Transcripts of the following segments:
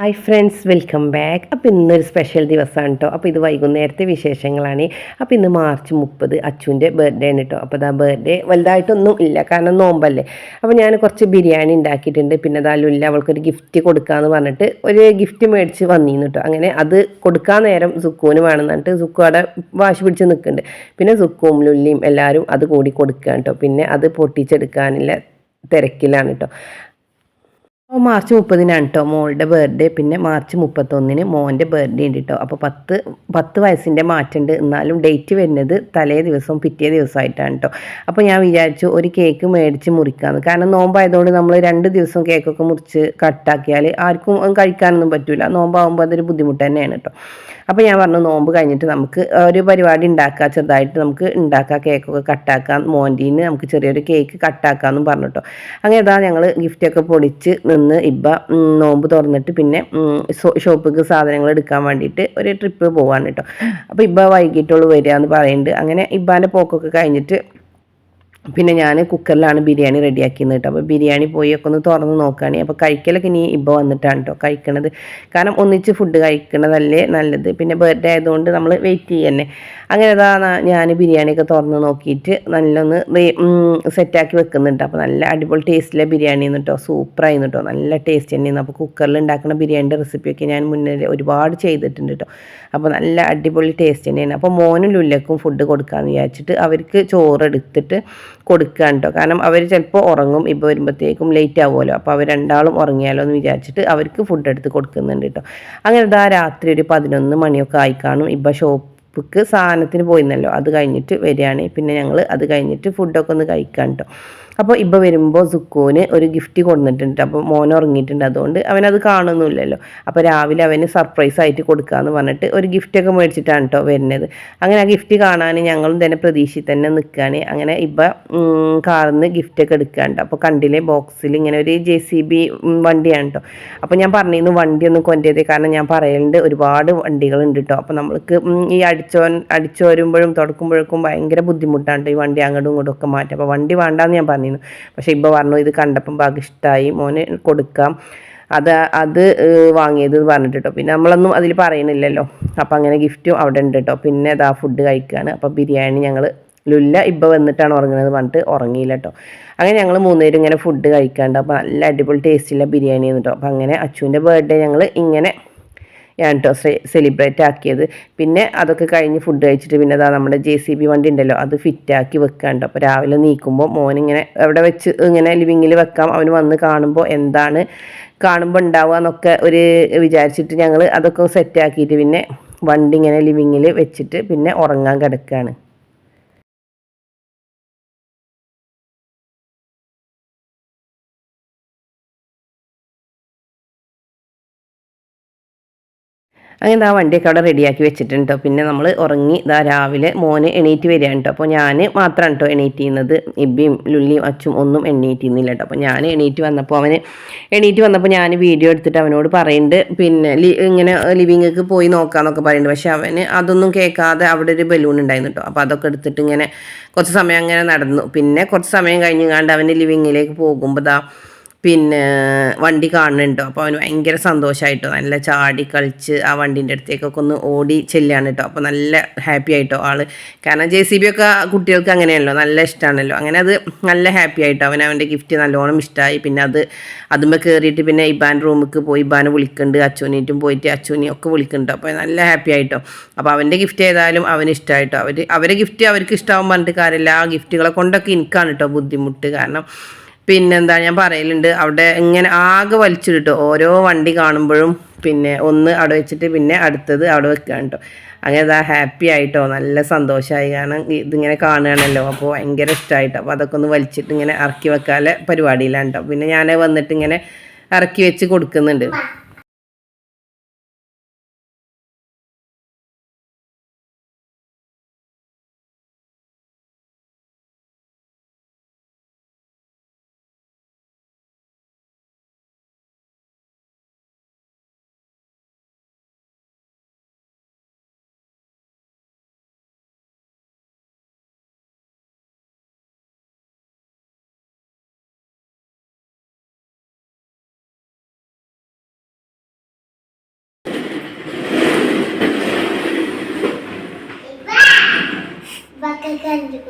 Hi friends welcome back അപ്പോൾ ഇന്നൊരു special ദിവസമാണ് കേട്ടോ അപ്പോൾ ഇത് വൈകുന്നേരത്തെ വിശേഷങ്ങളാണ്. അപ്പോൾ ഇന്ന് മാർച്ച് മുപ്പത് അച്ചുവിന്റെ ബർത്ത്ഡേ ആണ് കേട്ടോ അപ്പോൾ അതാ ബർത്ത്ഡേ വലുതായിട്ടൊന്നും ഇല്ല. കാരണം നോമ്പല്ലേ. അപ്പോൾ ഞാൻ കുറച്ച് ബിരിയാണി ഉണ്ടാക്കിയിട്ടുണ്ട്. പിന്നെ അതാ ലുല്ല അവൾക്കൊരു ഗിഫ്റ്റ് കൊടുക്കാമെന്ന് പറഞ്ഞിട്ട് ഒരു ഗിഫ്റ്റ് മേടിച്ച് വന്നിരുന്നു കേട്ടോ അങ്ങനെ അത് കൊടുക്കാൻ നേരം സുക്കൂന് വേണമെന്ന് പറഞ്ഞിട്ട് സുക്കു അവിടെ വാശി പിടിച്ച് നിൽക്കുന്നുണ്ട്. പിന്നെ സുക്കും ലുല്ലിയും എല്ലാവരും അത് കൂടി കൊടുക്കുക കേട്ടോ പിന്നെ അത് പൊട്ടിച്ചെടുക്കാനില്ല തിരക്കിലാണ് കേട്ടോ മാർച്ച് മുപ്പതിനാണ് കേട്ടോ മോളുടെ ബർത്ത്ഡേ പിന്നെ മാർച്ച് മുപ്പത്തൊന്നിന് മോന്റെ ബർത്ത്ഡേ ഉണ്ട് കേട്ടോ അപ്പോൾ പത്ത് പത്ത് വയസ്സിന്റെ മാറ്റമുണ്ട്. എന്നാലും ഡേറ്റ് വരുന്നത് തലേ ദിവസവും പിറ്റേ ദിവസമായിട്ടാണ് കേട്ടോ അപ്പോൾ ഞാൻ വിചാരിച്ചു ഒരു കേക്ക് മേടിച്ച് മുറിക്കാമെന്ന് കാരണം നോമ്പായതുകൊണ്ട് നമ്മൾ രണ്ട് ദിവസം കേക്കൊക്കെ മുറിച്ച് കട്ടാക്കിയാൽ ആർക്കും കഴിക്കാനൊന്നും പറ്റില്ല നോമ്പാകുമ്പോൾ അതൊരു ബുദ്ധിമുട്ട് തന്നെയാണ് കേട്ടോ അപ്പോൾ ഞാൻ പറഞ്ഞു നോമ്പ് കഴിഞ്ഞിട്ട് നമുക്ക് ഒരു പരിപാടി ഉണ്ടാക്കുക ചെറുതായിട്ട് നമുക്ക് ഉണ്ടാക്കാം കേക്കൊക്കെ കട്ടാക്കാം മോന്റെ നമുക്ക് ചെറിയൊരു കേക്ക് കട്ടാക്കാമെന്നും പറഞ്ഞു കേട്ടോ അങ്ങനെ ഇതാ ഞങ്ങൾ ഗിഫ്റ്റൊക്കെ പൊടിച്ച് നിന്ന് ഇബ്ബ നോമ്പ് തുറന്നിട്ട് പിന്നെ ഷോപ്പിക്ക് സാധനങ്ങൾ എടുക്കാൻ വേണ്ടിയിട്ട് ഒരു ട്രിപ്പ് പോവാണ് കേട്ടോ അപ്പോൾ ഇബ്ബ വൈകിട്ടുള്ളൂ വരിക എന്ന് പറയുന്നുണ്ട് അങ്ങനെ ഇബ്ബാന്റെ പോക്കൊക്കെ കഴിഞ്ഞിട്ട് പിന്നെ ഞാൻ കുക്കറിലാണ് ബിരിയാണി റെഡിയാക്കിയത് കേട്ടോ അപ്പോൾ ബിരിയാണി പോയി ഒക്കെ ഒന്ന് തുറന്ന് നോക്കുകയാണെങ്കിൽ അപ്പോൾ കഴിക്കലൊക്കെ ഇനി ഇപ്പോൾ വന്നിട്ടാണ് കേട്ടോ കഴിക്കണത്. കാരണം ഒന്നിച്ച് ഫുഡ് കഴിക്കണതല്ലേ നല്ലത്. പിന്നെ ബർത്ത്ഡേ ആയതുകൊണ്ട് നമ്മൾ വെയിറ്റ് ചെയ്യന്നെ. അങ്ങനെ അതാ ഞാൻ ബിരിയാണിയൊക്കെ തുറന്ന് നോക്കിയിട്ട് നല്ലൊന്ന് സെറ്റാക്കി വെക്കുന്നുണ്ട് അപ്പോൾ നല്ല അടിപൊളി ടേസ്റ്റിലെ ബിരിയാണി കേട്ടോ സൂപ്പറായി കേട്ടോ നല്ല ടേസ്റ്റ് തന്നെയാണ് അപ്പോൾ കുക്കറിൽ ഉണ്ടാക്കുന്ന ബിരിയാണിന്റെ റെസിപ്പിയൊക്കെ ഞാൻ മുന്നേ ഒരുപാട് ചെയ്തിട്ടുണ്ട് കേട്ടോ അപ്പോൾ നല്ല അടിപൊളി ടേസ്റ്റ് തന്നെയാണ് അപ്പോൾ മോനും ലുല്ലക്കും ഫുഡ് കൊടുക്കാമെന്ന് വിചാരിച്ചിട്ട് അവർക്ക് ചോറ് എടുത്തിട്ട് കൊടുക്കാൻ കേട്ടോ കാരണം അവർ ചിലപ്പോൾ ഉറങ്ങും ഇപ്പോൾ വരുമ്പോഴത്തേക്കും ലേറ്റ് ആവുമല്ലോ. അപ്പോൾ അവർ രണ്ടാളും ഉറങ്ങിയാലോ എന്ന് വിചാരിച്ചിട്ട് അവർക്ക് ഫുഡ് എടുത്ത് കൊടുക്കുന്നുണ്ട് കേട്ടോ അങ്ങനെ ഇതാ രാത്രി ഒരു പതിനൊന്ന് മണിയൊക്കെ ആയി കാണും ഇപ്പോൾ ഷോപ്പിക്ക് സാധനത്തിന് പോയിരുന്നല്ലോ. അത് കഴിഞ്ഞിട്ട് വരികയാണ്. പിന്നെ ഞങ്ങൾ അത് കഴിഞ്ഞിട്ട് ഫുഡൊക്കെ ഒന്ന് കഴിക്കാം കേട്ടോ അപ്പോൾ ഇപ്പം വരുമ്പോൾ സുക്കൂന് ഒരു ഗിഫ്റ്റ് കൊടുത്തിട്ടുണ്ട് അപ്പോൾ മോൻ ഉറങ്ങിയിട്ടുണ്ട്. അതുകൊണ്ട് അവനത് കാണുന്നില്ലല്ലോ അപ്പോൾ രാവിലെ അവന് സർപ്രൈസ് ആയിട്ട് കൊടുക്കാമെന്ന് പറഞ്ഞിട്ട് ഒരു ഗിഫ്റ്റൊക്കെ മേടിച്ചിട്ടാണ് കേട്ടോ വരുന്നത്. അങ്ങനെ ആ ഗിഫ്റ്റ് കാണാൻ ഞങ്ങളും തന്നെ പ്രതീക്ഷയിൽ തന്നെ നിൽക്കുകയാണ് അങ്ങനെ ഇപ്പം കാറിൽ നിന്ന് ഗിഫ്റ്റൊക്കെ എടുക്കാണ്ട്. അപ്പോൾ കണ്ടില്ലേ ബോക്സിൽ ഇങ്ങനെ ഒരു ജെ സി ബി വണ്ടിയാണ് കേട്ടോ അപ്പോൾ ഞാൻ പറഞ്ഞിരുന്നു വണ്ടി ഒന്ന് കൊണ്ടുവരേ കാരണം ഞാൻ പറയലുണ്ട് ഒരുപാട് വണ്ടികളുണ്ട് കേട്ടോ അപ്പോൾ നമ്മൾക്ക് ഈ അടിച്ചോ അടിച്ചു വരുമ്പോഴും തുടക്കുമ്പോഴേക്കും ഭയങ്കര ബുദ്ധിമുട്ടാണ് ഈ വണ്ടി അങ്ങോട്ടും ഇങ്ങോട്ടും ഒക്കെ മാറ്റും അപ്പോൾ വണ്ടി വേണ്ടാന്ന് ഞാൻ പറഞ്ഞു പറഞ്ഞിരുന്നു പക്ഷേ ഇപ്പം പറഞ്ഞു ഇത് കണ്ടപ്പം ബാഗ് ഇഷ്ടമായി മോന് കൊടുക്കാം. അത് അത് വാങ്ങിയത് പറഞ്ഞിട്ട് കേട്ടോ പിന്നെ നമ്മളൊന്നും അതിൽ പറയണില്ലല്ലോ അപ്പം അങ്ങനെ ഗിഫ്റ്റും അവിടെ ഉണ്ട് കേട്ടോ പിന്നെ അതാ ഫുഡ് കഴിക്കുകയാണ് അപ്പോൾ ബിരിയാണി ഞങ്ങൾ ലുല്ല ഇപ്പം വന്നിട്ടാണ് ഉറങ്ങുന്നത് പറഞ്ഞിട്ട് ഉറങ്ങിയില്ല കേട്ടോ അങ്ങനെ ഞങ്ങൾ മൂന്നുപേരും ഇങ്ങനെ ഫുഡ് കഴിക്കാണ്ട്. അപ്പോൾ നല്ല അടിപൊളി ടേസ്റ്റുള്ള ബിരിയാണി കേട്ടോ അപ്പം അങ്ങനെ അച്ചുവിന്റെ ബർത്ത്ഡേ ഞങ്ങൾ ഇങ്ങനെ ഞാൻ കേട്ടോ സെലിബ്രേറ്റ് ആക്കിയത്. പിന്നെ അതൊക്കെ കഴിഞ്ഞ് ഫുഡ് കഴിച്ചിട്ട് പിന്നെ അതാ നമ്മുടെ ജെ സി ബി വണ്ടി ഉണ്ടല്ലോ അത് ഫിറ്റാക്കി വെക്കാണ്ട് അപ്പോൾ രാവിലെ നീക്കുമ്പോൾ മോനിങ്ങനെ അവിടെ വെച്ച് ഇങ്ങനെ ലിവിങ്ങിൽ വെക്കാം അവന് വന്ന് കാണുമ്പോൾ എന്താണ് കാണുമ്പോൾ ഉണ്ടാവുക എന്നൊക്കെ ഒരു വിചാരിച്ചിട്ട് ഞങ്ങൾ അതൊക്കെ സെറ്റാക്കിയിട്ട് പിന്നെ വണ്ടി ഇങ്ങനെ ലിവിങ്ങിൽ വെച്ചിട്ട് പിന്നെ ഉറങ്ങാൻ കിടക്കുകയാണ് അങ്ങനെ ആ വണ്ടിയൊക്കെ അവിടെ റെഡിയാക്കി വെച്ചിട്ടുണ്ട്. കേട്ടോ പിന്നെ നമ്മൾ ഉറങ്ങി ഇതാ രാവിലെ മോന് എണീറ്റ് വരികയാണ് കേട്ടോ അപ്പോൾ ഞാൻ മാത്രമാണ് കേട്ടോ എണീറ്റ് ചെയ്യുന്നത് ഇബിയും ലുല്ലിയും അച്ചും ഒന്നും എണീറ്റ് ചെയ്യുന്നില്ല കേട്ടോ അപ്പോൾ ഞാൻ എണീറ്റ് വന്നപ്പോൾ അവന് എണീറ്റ് വന്നപ്പോൾ ഞാൻ വീഡിയോ എടുത്തിട്ട് അവനോട് പറയുന്നുണ്ട് പിന്നെ ഇങ്ങനെ ലിവിങ്ങിക്ക് പോയി നോക്കാമെന്നൊക്കെ പറയുന്നുണ്ട് പക്ഷേ അവന് അതൊന്നും കേൾക്കാതെ അവിടെ ഒരു ബലൂൺ ഉണ്ടായിരുന്നു കേട്ടോ അപ്പോൾ അതൊക്കെ എടുത്തിട്ട് ഇങ്ങനെ കുറച്ച് സമയം അങ്ങനെ നടന്നു. പിന്നെ കുറച്ച് സമയം കഴിഞ്ഞ് അവന് ലിവിങ്ങിലേക്ക് പോകുമ്പോൾ ദാ പിന്നെ വണ്ടി കാണുന്നുണ്ടോ അപ്പോൾ അവന് ഭയങ്കര സന്തോഷമായിട്ടോ നല്ല ചാടി കളിച്ച് ആ വണ്ടീന്റെ അടുത്തേക്കൊക്കെ ഒന്ന് ഓടി ചെല്ലുകയാണ് കേട്ടോ അപ്പോൾ നല്ല ഹാപ്പി ആയിട്ടോ ആൾ കാരണം ജെ സി ബി ഒക്കെ കുട്ടികൾക്ക് അങ്ങനെയല്ലോ. നല്ല ഇഷ്ടമാണല്ലോ അങ്ങനെ അത് നല്ല ഹാപ്പി ആയിട്ടോ. അവൻ അവന്റെ ഗിഫ്റ്റ് നല്ലോണം ഇഷ്ടമായി പിന്നെ അത് അതുമ്പോൾ കയറിയിട്ട് പിന്നെ ഇബാൻ റൂമിക്ക് പോയി ഇബാനെ വിളിക്കുന്നുണ്ട് അച്ചുവിനേറ്റും പോയിട്ട് അച്ചുവിനെയും ഒക്കെ വിളിക്കുന്നുണ്ട് അപ്പോൾ നല്ല ഹാപ്പി ആയിട്ടോ. അപ്പോൾ അവന്റെ ഗിഫ്റ്റ് ഏതായാലും അവന് ഇഷ്ടമായിട്ടോ അവർ അവരെ ഗിഫ്റ്റ് അവർക്ക് ഇഷ്ടമാകുമ്പോൾ പറഞ്ഞിട്ട് കാര്യമില്ല. ആ ഗിഫ്റ്റുകളെ കൊണ്ടൊക്കെ എനിക്കാണ് കേട്ടോ ബുദ്ധിമുട്ട്. കാരണം പിന്നെന്താ ഞാൻ പറയലുണ്ട് അവിടെ ഇങ്ങനെ ആകെ വലിച്ചിട്ടു ഓരോ വണ്ടി കാണുമ്പോഴും പിന്നെ ഒന്ന് അവിടെ വെച്ചിട്ട് പിന്നെ അടുത്തത് അവിടെ വെക്കുക കേട്ടോ അങ്ങനെ അതാ ഹാപ്പി ആയിട്ടോ നല്ല സന്തോഷമായി കാരണം ഇതിങ്ങനെ കാണുകയാണല്ലോ അപ്പോൾ ഭയങ്കര ഇഷ്ടമായിട്ടോ അപ്പോൾ അതൊക്കെ ഒന്ന് വലിച്ചിട്ട് ഇങ്ങനെ ഇറക്കി വെക്കാലെ പരിപാടിയിലാണ് കേട്ടോ പിന്നെ ഞാൻ വന്നിട്ട് ഇങ്ങനെ ഇറക്കി വെച്ച് കൊടുക്കുന്നുണ്ട്.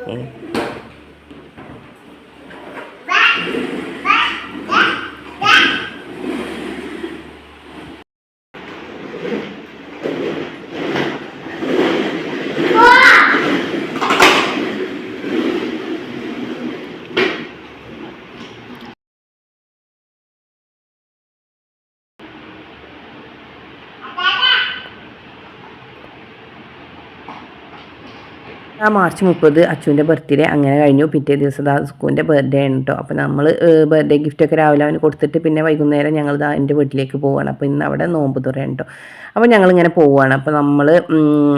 ഉം. ആ മാർച്ച് മുപ്പത് അച്ചുവിന്റെ ബർത്ത്ഡേ അങ്ങനെ കഴിഞ്ഞു. പിറ്റേ ദിവസം ദാ സുക്കുവിന്റെ ബർത്ത്ഡേ ആണ് കേട്ടോ അപ്പോൾ നമ്മൾ ബർത്ത്ഡേ ഗിഫ്റ്റൊക്കെ രാവിലെ അവന് കൊടുത്തിട്ട് പിന്നെ വൈകുന്നേരം ഞങ്ങൾ ദാ എന്റെ വീട്ടിലേക്ക് പോവുകയാണ് അപ്പോൾ ഇന്ന് അവിടെ നോമ്പ് തുറയാണ് കേട്ടോ അപ്പോൾ ഞങ്ങളിങ്ങനെ പോവുകയാണ് അപ്പോൾ നമ്മൾ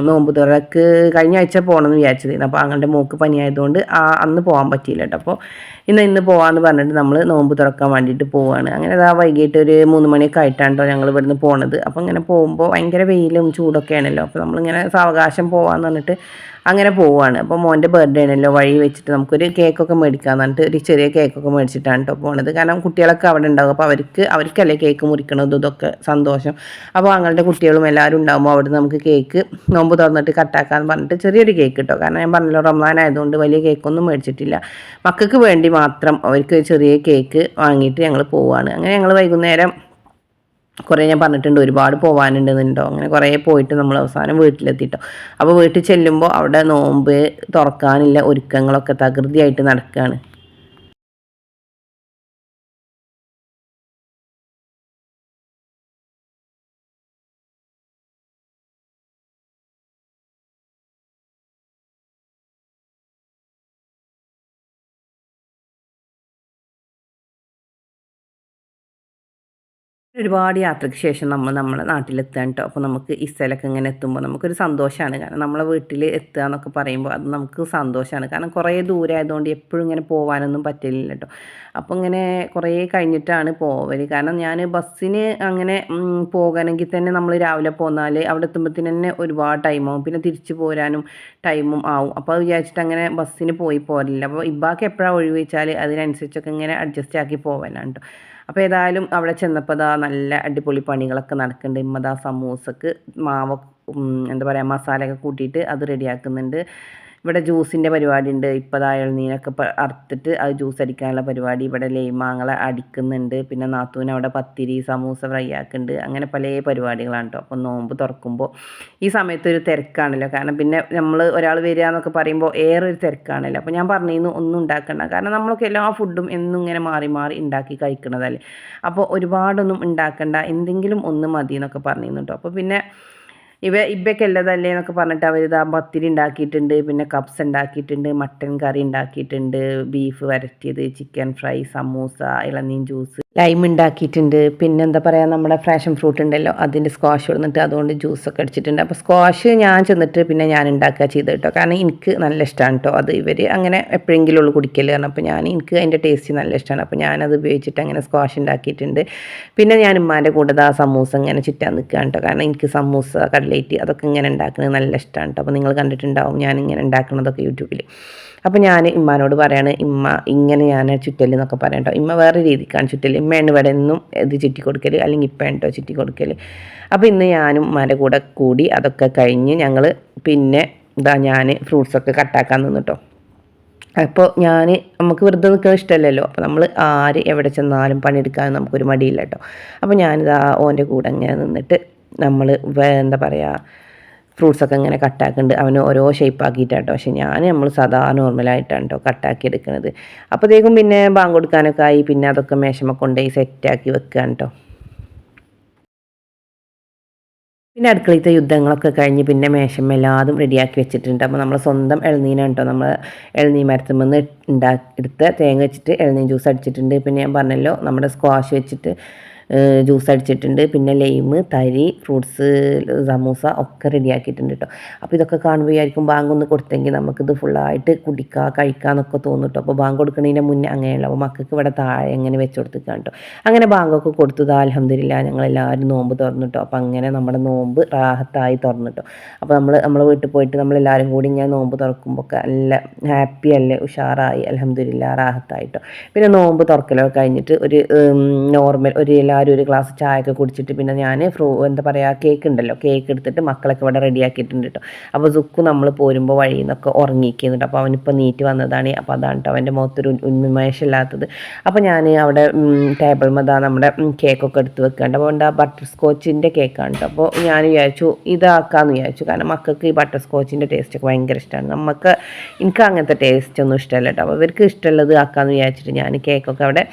നോമ്പ് തുറക്ക് കഴിഞ്ഞ ആഴ്ച പോകണമെന്ന് വിചാരിച്ചത് അപ്പോൾ അങ്ങനെ മൂക്ക് പനിയായതുകൊണ്ട് ആ അന്ന് പോകാൻ പറ്റിയില്ല കേട്ടോ അപ്പോൾ ഇന്ന് ഇന്ന് പോകാമെന്ന് പറഞ്ഞിട്ട് നമ്മൾ നോമ്പ് തുറക്കാൻ വേണ്ടിയിട്ട് പോവുകയാണ് അങ്ങനെ അതാ വൈകിട്ട് ഒരു മൂന്ന് മണിയൊക്കെ ആയിട്ടാണ് കേട്ടോ ഞങ്ങൾ ഇവിടുന്ന് പോണത്. അപ്പോൾ ഇങ്ങനെ പോകുമ്പോൾ ഭയങ്കര വെയിലും ചൂടൊക്കെ ആണല്ലോ. അപ്പോൾ നമ്മളിങ്ങനെ സാവകാശം പോകാമെന്ന് പറഞ്ഞിട്ട് അങ്ങനെ പോവുകയാണ് അപ്പോൾ മോന്റെ ബർത്ത്ഡേ ആണല്ലോ വഴി വെച്ചിട്ട് നമുക്കൊരു കേക്കൊക്കെ മേടിക്കാമെന്ന് പറഞ്ഞിട്ട് ഒരു ചെറിയ കേക്കൊക്കെ മേടിച്ചിട്ടാണ് കേട്ടോ പോണത്. കാരണം കുട്ടികളൊക്കെ അവിടെ ഉണ്ടാകും അപ്പോൾ അവർക്ക് അവർക്കല്ലേ കേക്ക് മുറിക്കണതും ഇതൊക്കെ സന്തോഷം. അപ്പോൾ ഞങ്ങളുടെ കുട്ടികളും എല്ലാവരും ഉണ്ടാകുമ്പോൾ അവിടെ നമുക്ക് കേക്ക് നോമ്പ് തുറന്നിട്ട് കട്ടാക്കാന്ന് പറഞ്ഞിട്ട് ചെറിയൊരു കേക്ക് കിട്ടും കാരണം ഞാൻ പറഞ്ഞല്ലോ റമദാൻ ആയതുകൊണ്ട് വലിയ കേക്കൊന്നും മേടിച്ചിട്ടില്ല. മക്കൾക്ക് വേണ്ടി മാത്രം അവർക്ക് ചെറിയ കേക്ക് വാങ്ങിയിട്ട് ഞങ്ങൾ പോവുകയാണ് അങ്ങനെ ഞങ്ങൾ വൈകുന്നേരം കുറേ ഞാൻ പറഞ്ഞിട്ടുണ്ട് ഒരുപാട് പോകാനുണ്ടെന്നുണ്ടോ അങ്ങനെ കുറേ പോയിട്ട് നമ്മൾ അവസാനം വീട്ടിലെത്തിട്ടോ. അപ്പോൾ വീട്ടിൽ ചെല്ലുമ്പോൾ അവിടെ നോമ്പ് തുറക്കാനുള്ള ഒരുക്കങ്ങളൊക്കെ തകൃതിയായിട്ട് നടക്കുകയാണ്. ഒരുപാട് യാത്രയ്ക്ക് ശേഷം നമ്മൾ നമ്മളെ നാട്ടിലെത്താൻ കേട്ടോ അപ്പോൾ നമുക്ക് ഈ സ്ഥലമൊക്കെ ഇങ്ങനെ എത്തുമ്പോൾ നമുക്കൊരു സന്തോഷമാണ്. കാരണം നമ്മളെ വീട്ടിൽ എത്തുക എന്നൊക്കെ പറയുമ്പോൾ അത് നമുക്ക് സന്തോഷമാണ്. കാരണം കുറേ ദൂരം ആയതുകൊണ്ട് എപ്പോഴും ഇങ്ങനെ പോകാനൊന്നും പറ്റില്ല കേട്ടോ അപ്പോൾ ഇങ്ങനെ കുറേ കഴിഞ്ഞിട്ടാണ് പോവൽ കാരണം ഞാൻ ബസ്സിന് അങ്ങനെ പോകാനെങ്കിൽ തന്നെ നമ്മൾ രാവിലെ പോന്നാൽ അവിടെ എത്തുമ്പോഴത്തേന് തന്നെ ഒരുപാട് ടൈമാവും പിന്നെ തിരിച്ചു പോരാനും ടൈമും ആവും. അപ്പോൾ അത് വിചാരിച്ചിട്ട് അങ്ങനെ ബസ്സിന് പോയി പോരില്ല അപ്പോൾ ഇബാക്ക് എപ്പോഴാണ് ഒഴിവ് വെച്ചാൽ അതിനനുസരിച്ചൊക്കെ ഇങ്ങനെ അഡ്ജസ്റ്റ് ആക്കി പോവലാണ് കേട്ടോ അപ്പോൾ ഏതായാലും അവിടെ ചെന്നപ്പോൾ അതാ നല്ല അടിപൊളി പണികളൊക്കെ നടക്കുന്നുണ്ട് ഇമ്മതാ സമൂസക്ക് മാവ് എന്താ പറയുക മസാലയൊക്കെ കൂട്ടിയിട്ട് അത് റെഡിയാക്കുന്നുണ്ട്. ഇവിടെ ജ്യൂസിന്റെ പരിപാടി ഉണ്ട് ഇപ്പം പ- അറുത്തിട്ട് അത് ജ്യൂസ് അടിക്കാനുള്ള പരിപാടി ഇവിടെ ലൈമാങ്ങളെ അടിക്കുന്നുണ്ട്. പിന്നെ നാത്തൂന് അവിടെ പത്തിരി സമൂസ ഫ്രൈ ആക്കുന്നുണ്ട്. അങ്ങനെ പല പരിപാടികളാണ് കേട്ടോ അപ്പോൾ നോമ്പ് തുറക്കുമ്പോൾ ഈ സമയത്ത് ഒരു തിരക്കാണല്ലോ. കാരണം പിന്നെ നമ്മൾ ഒരാൾ വരിക എന്നൊക്കെ പറയുമ്പോൾ ഏറെ ഒരു തിരക്കാണല്ലോ. അപ്പോൾ ഞാൻ പറഞ്ഞിരുന്നു ഒന്നും ഉണ്ടാക്കണ്ട. കാരണം നമ്മളൊക്കെ എല്ലാ ഫുഡും എന്നും ഇങ്ങനെ മാറി മാറി ഉണ്ടാക്കി കഴിക്കണതല്ലേ. അപ്പോൾ ഒരുപാടൊന്നും ഉണ്ടാക്കണ്ട. എന്തെങ്കിലും ഒന്ന് മതി എന്നൊക്കെ പറഞ്ഞിരുന്നു കേട്ടോ അപ്പോൾ പിന്നെ ഇവ ഇവയ്ക്ക് ഉള്ളതല്ലേ എന്നൊക്കെ പറഞ്ഞിട്ട് അവർ ഇതാ പത്തിരി ഉണ്ടാക്കിയിട്ടുണ്ട് പിന്നെ കപ്സ് ഉണ്ടാക്കിയിട്ടുണ്ട് മട്ടൻ കറി ഉണ്ടാക്കിയിട്ടുണ്ട് ബീഫ് വരട്ടിയത് ചിക്കൻ ഫ്രൈ സമൂസ ഇളനീൻ ജ്യൂസ് ലൈം ഉണ്ടാക്കിയിട്ടുണ്ട്. പിന്നെ എന്താ പറയുക നമ്മുടെ ഫ്രാഷൻ ഫ്രൂട്ട് ഉണ്ടല്ലോ അതിന്റെ സ്ക്വാഷ് വന്നിട്ട് അതുകൊണ്ട് ജ്യൂസൊക്കെ അടിച്ചിട്ടുണ്ട്. അപ്പോൾ സ്ക്വാഷ് ഞാൻ ചെന്നിട്ട് പിന്നെ ഞാൻ ഉണ്ടാക്കുക ചെയ്ത് കേട്ടോ. കാരണം എനിക്ക് നല്ല ഇഷ്ടമാണ് കേട്ടോ അത് ഇവർ അങ്ങനെ എപ്പോഴെങ്കിലും ഉള്ളു കുടിക്കൽ കാരണം അപ്പോൾ ഞാൻ എനിക്ക് അതിന്റെ ടേസ്റ്റ് നല്ല ഇഷ്ടമാണ് അപ്പോൾ ഞാനത് ഉപയോഗിച്ചിട്ട് അങ്ങനെ സ്ക്വാഷ് ഉണ്ടാക്കിയിട്ടുണ്ട്. പിന്നെ ഞാൻ ഉമ്മാന്റെ കൂടെ ആ സമൂസ ഇങ്ങനെ ചുറ്റാൻ നിൽക്കുകയാണ് കേട്ടോ. കാരണം എനിക്ക് സമൂസ കട്ലേറ്റ് അതൊക്കെ ഇങ്ങനെ ഉണ്ടാക്കുന്നത് നല്ല ഇഷ്ടമാണ് കേട്ടോ. അപ്പോൾ നിങ്ങൾ കണ്ടിട്ടുണ്ടാവും ഞാൻ ഇങ്ങനെ ഉണ്ടാക്കുന്നതൊക്കെ യൂട്യൂബിൽ അപ്പോൾ ഞാൻ ഇമ്മാനോട് പറയാണ് ഇമ്മ ഇങ്ങനെ ഞാൻ ചുറ്റൽ എന്നൊക്കെ പറയണ്ടോ ഇമ്മ വേറെ രീതിക്കാണ് ചുറ്റൽ ഇമ്മയാണ് ഇവിടെ എന്നും ഇത് ചുറ്റി കൊടുക്കൽ അല്ലെങ്കിൽ ഇപ്പം കേട്ടോ ചുറ്റി കൊടുക്കൽ അപ്പോൾ ഇന്ന് ഞാനും ഉമ്മാന്റെ കൂടെ കൂടി അതൊക്കെ കഴിഞ്ഞ് ഞങ്ങൾ പിന്നെ ഇതാ ഞാൻ ഫ്രൂട്ട്സൊക്കെ കട്ടാക്കാൻ നിന്നിട്ടോ. അപ്പോൾ ഞാൻ നമുക്ക് വെറുതെ നിൽക്കാൻ ഇഷ്ടമല്ലല്ലോ അപ്പോൾ നമ്മൾ ആര് എവിടെ ചെന്നാലും പണിയെടുക്കാൻ നമുക്കൊരു മടിയില്ല കേട്ടോ അപ്പോൾ ഞാനിതാ ഓന്റെ കൂടെ ഇങ്ങനെ നിന്നിട്ട് നമ്മൾ എന്താ പറയുക ഫ്രൂട്ട്സൊക്കെ ഇങ്ങനെ കട്ടാക്കുന്നുണ്ട് അവന് ഓരോ ഷേപ്പ് ആക്കിയിട്ടാട്ടോ പക്ഷെ ഞാൻ നമ്മൾ സാധാ നോർമലായിട്ടാണ് കേട്ടോ കട്ടാക്കി എടുക്കുന്നത് അപ്പോഴത്തേക്കും പിന്നെ ബാങ്ക് കൊടുക്കാനൊക്കെ ആയി. പിന്നെ അതൊക്കെ മേശമ കൊണ്ടുപോയി സെറ്റാക്കി വെക്കുകയാണ് കേട്ടോ പിന്നെ അടുക്കളത്തെ യുദ്ധങ്ങളൊക്കെ കഴിഞ്ഞ് പിന്നെ മേശം എല്ലാതും റെഡിയാക്കി വെച്ചിട്ടുണ്ട്. അപ്പോൾ നമ്മൾ സ്വന്തം ഇളനീനാണ് കേട്ടോ നമ്മൾ ഇളനീ മരത്തിൽ നിന്ന് ഉണ്ടാ എടുത്ത് തേങ്ങ വെച്ചിട്ട് ഇളനീ ജ്യൂസ് അടിച്ചിട്ടുണ്ട്. പിന്നെ ഞാൻ പറഞ്ഞല്ലോ നമ്മുടെ സ്ക്വാഷ് വെച്ചിട്ട് ജ്യൂസ് അടിച്ചിട്ടുണ്ട്. പിന്നെ ലൈമ് തരി ഫ്രൂട്ട്സ് സമൂസ ഒക്കെ റെഡിയാക്കിയിട്ടുണ്ട് കേട്ടോ അപ്പോൾ ഇതൊക്കെ കാണുമ്പോൾ ആയിരിക്കും ബാങ്ക് ഒന്ന് കൊടുത്തെങ്കിൽ നമുക്കിത് ഫുള്ളായിട്ട് കുടിക്കുക കഴിക്കാമെന്നൊക്കെ തോന്നും കേട്ടോ അപ്പോൾ ബാങ്ക് കൊടുക്കുന്നതിന്റെ മുന്നേ അങ്ങനെയുള്ള അപ്പോൾ മക്കൾക്ക് ഇവിടെ താഴെ എങ്ങനെ വെച്ച് കൊടുത്തിരിക്കാം കേട്ടോ അങ്ങനെ ബാങ്കൊക്കെ കൊടുത്തത് അലഹമില്ല ഞങ്ങളെല്ലാവരും നോമ്പ് തുറന്നു തുറന്നിട്ടോ അപ്പോൾ അങ്ങനെ നമ്മുടെ നോമ്പ് റാഹത്തായി തുറന്നിട്ടോ അപ്പോൾ നമ്മൾ നമ്മളെ വീട്ടിൽ പോയിട്ട് നമ്മളെല്ലാവരും കൂടി ഇങ്ങനെ നോമ്പ് തുറക്കുമ്പോൾ ഒക്കെ നല്ല ഹാപ്പി അല്ലേ ഉഷാറായി. അലഹമില്ല റാഹത്തായിട്ടോ പിന്നെ നോമ്പ് തുറക്കലൊക്കെ കഴിഞ്ഞിട്ട് ഒരു നോർമൽ ഒരു എല്ലാവരും എല്ലാവരും ഒരു ഗ്ലാസ് ചായയൊക്കെ കുടിച്ചിട്ട് പിന്നെ ഞാൻ ഫ്രൂ എന്താ പറയുക കേക്ക് ഉണ്ടല്ലോ. കേക്ക് എടുത്തിട്ട് മക്കളൊക്കെ ഇവിടെ റെഡിയാക്കിയിട്ടുണ്ട് കേട്ടോ അപ്പോൾ സുക്കു നമ്മൾ പോരുമ്പോൾ വഴിയിൽ നിന്നൊക്കെ ഉറങ്ങിക്കുന്നുണ്ട് അപ്പോൾ അവനിപ്പോൾ നീറ്റ് വന്നതാണ്. അപ്പോൾ അതാണ് കേട്ടോ അവന്റെ മുഖത്തൊരു ഉന്മേഷമില്ലാത്തത്. അപ്പോൾ ഞാൻ അവിടെ ടേബിൾ മതാ നമ്മുടെ കേക്കൊക്കെ എടുത്ത് വെക്കുന്നുണ്ട് അപ്പോൾ എന്താ ബട്ടർ സ്കോച്ചിന്റെ കേക്കാണ് കേട്ടോ അപ്പോൾ ഞാൻ വിചാരിച്ചു ഇതാക്കാമെന്ന് വിചാരിച്ചു. കാരണം മക്കൾക്ക് ഈ ബട്ടർ സ്കോച്ചിന്റെ ടേസ്റ്റ് ഒക്കെ ഭയങ്കര ഇഷ്ടമാണ് നമുക്ക് എനിക്ക് അങ്ങനത്തെ ടേസ്റ്റ് ഒന്നും ഇഷ്ടമല്ല കേട്ടോ അപ്പോൾ ഇവർക്ക് ഇഷ്ടമുള്ളത് ആക്കാമെന്ന് വിചാരിച്ചിട്ട് ഞാൻ കേക്കൊക്കെ അവിടെ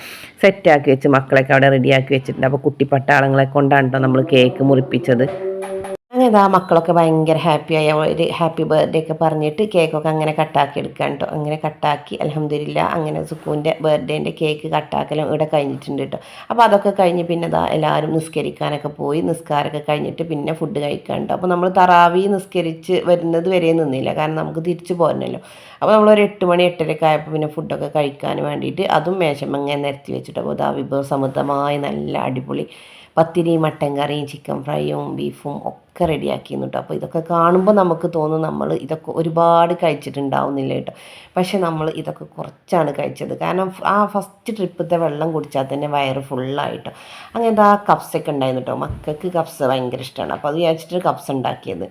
സെറ്റാക്കി വെച്ച് മക്കളൊക്കെ അവിടെ റെഡിയാക്കി വെച്ചിട്ടുണ്ട്. അപ്പോൾ കുട്ടിപ്പട്ടാളങ്ങളെ കൊണ്ടാണ് കേട്ടോ നമ്മൾ കേക്ക് മുറിപ്പിച്ചത്. ഇതാ മക്കളൊക്കെ ഭയങ്കര ഹാപ്പിയായ ഒരു ഹാപ്പി ബർത്ത്ഡേ ഒക്കെ പറഞ്ഞിട്ട് കേക്കൊക്കെ അങ്ങനെ കട്ടാക്കി എടുക്കാൻ കേട്ടോ അങ്ങനെ കട്ടാക്കി അലഹമില്ല അങ്ങനെ സുക്കൂന്റെ ബർത്ത്ഡേന്റെ കേക്ക് കട്ടാക്കലും ഇവിടെ കഴിഞ്ഞിട്ടുണ്ട് കേട്ടോ അപ്പോൾ അതൊക്കെ കഴിഞ്ഞ് പിന്നെ ഇതാ എല്ലാവരും നിസ്കരിക്കാനൊക്കെ പോയി. നിസ്കാരമൊക്കെ കഴിഞ്ഞിട്ട് പിന്നെ ഫുഡ് കഴിക്കാൻ കേട്ടോ അപ്പോൾ നമ്മൾ തറാവി നിസ്കരിച്ച് വരുന്നത് വരെ നിന്നില്ല. കാരണം നമുക്ക് തിരിച്ചു പോരണല്ലോ അപ്പോൾ നമ്മളൊരു എട്ട് മണി എട്ടരയൊക്കെ ആയപ്പോൾ പിന്നെ ഫുഡൊക്കെ കഴിക്കാൻ വേണ്ടിയിട്ട് അതും മേശമങ്ങനെ നിരത്തി വെച്ചിട്ട് അപ്പോൾ ഇതാ വിഭവസമൃദ്ധമായ നല്ല അടിപൊളി പത്തിരി മട്ടൻ കറിയും ചിക്കൻ ഫ്രൈയും ബീഫും ഒക്കെ റെഡിയാക്കിയിരുന്നു കേട്ടോ അപ്പോൾ ഇതൊക്കെ കാണുമ്പോൾ നമുക്ക് തോന്നും നമ്മൾ ഇതൊക്കെ ഒരുപാട് കഴിച്ചിട്ടുണ്ടാവുന്നില്ല കേട്ടോ പക്ഷെ നമ്മൾ ഇതൊക്കെ കുറച്ചാണ് കഴിച്ചത്. കാരണം ആ ഫസ്റ്റ് ട്രിപ്പത്തെ വെള്ളം കുടിച്ചാൽ തന്നെ വയറ് ഫുള്ളായിട്ടോ അങ്ങനത്തെ ആ കപ്സൊക്കെ ഉണ്ടായിരുന്നു കേട്ടോ മക്കൾക്ക് കപ്സ് ഭയങ്കര ഇഷ്ടമാണ് അപ്പോൾ അത് വിചാരിച്ചിട്ട് കപ്സ് ഉണ്ടാക്കിയത്.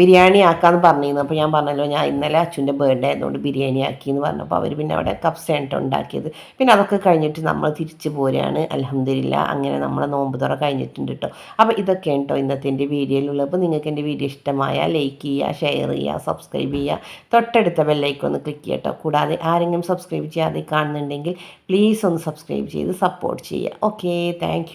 ബിരിയാണി ആക്കാമെന്ന് പറഞ്ഞിരുന്നു. അപ്പോൾ ഞാൻ പറഞ്ഞല്ലോ ഞാൻ ഇന്നലെ അച്ഛന്റെ ബർത്ത്ഡേ ആയതുകൊണ്ട് ബിരിയാണി ആക്കി എന്ന് പറഞ്ഞപ്പോൾ അവർ പിന്നെ അവിടെ കപ്സ കേട്ടോ ഉണ്ടാക്കിയത്. പിന്നെ അതൊക്കെ കഴിഞ്ഞിട്ട് നമ്മൾ തിരിച്ചു പോരുകയാണ് അലഹമില്ല അങ്ങനെ നമ്മളെ നോമ്പ് തുറ കഴിഞ്ഞിട്ടുണ്ട് കേട്ടോ അപ്പോൾ ഇതൊക്കെയാണ് കേട്ടോ ഇന്നത്തെ എന്റെ വീഡിയോയിലുള്ളത്. അപ്പോൾ നിങ്ങൾക്ക് എന്റെ വീഡിയോ ഇഷ്ടമായാൽ ലൈക്ക് ചെയ്യുക ഷെയർ ചെയ്യുക സബ്സ്ക്രൈബ് ചെയ്യുക. തൊട്ടടുത്ത ബെല്ലൈക്കോ ഒന്ന് ക്ലിക്ക് ചെയ്യട്ടോ. കൂടാതെ ആരെങ്കിലും സബ്സ്ക്രൈബ് ചെയ്യാതെ കാണുന്നുണ്ടെങ്കിൽ പ്ലീസ് ഒന്ന് സബ്സ്ക്രൈബ് ചെയ്ത് സപ്പോർട്ട് ചെയ്യുക. Okay thank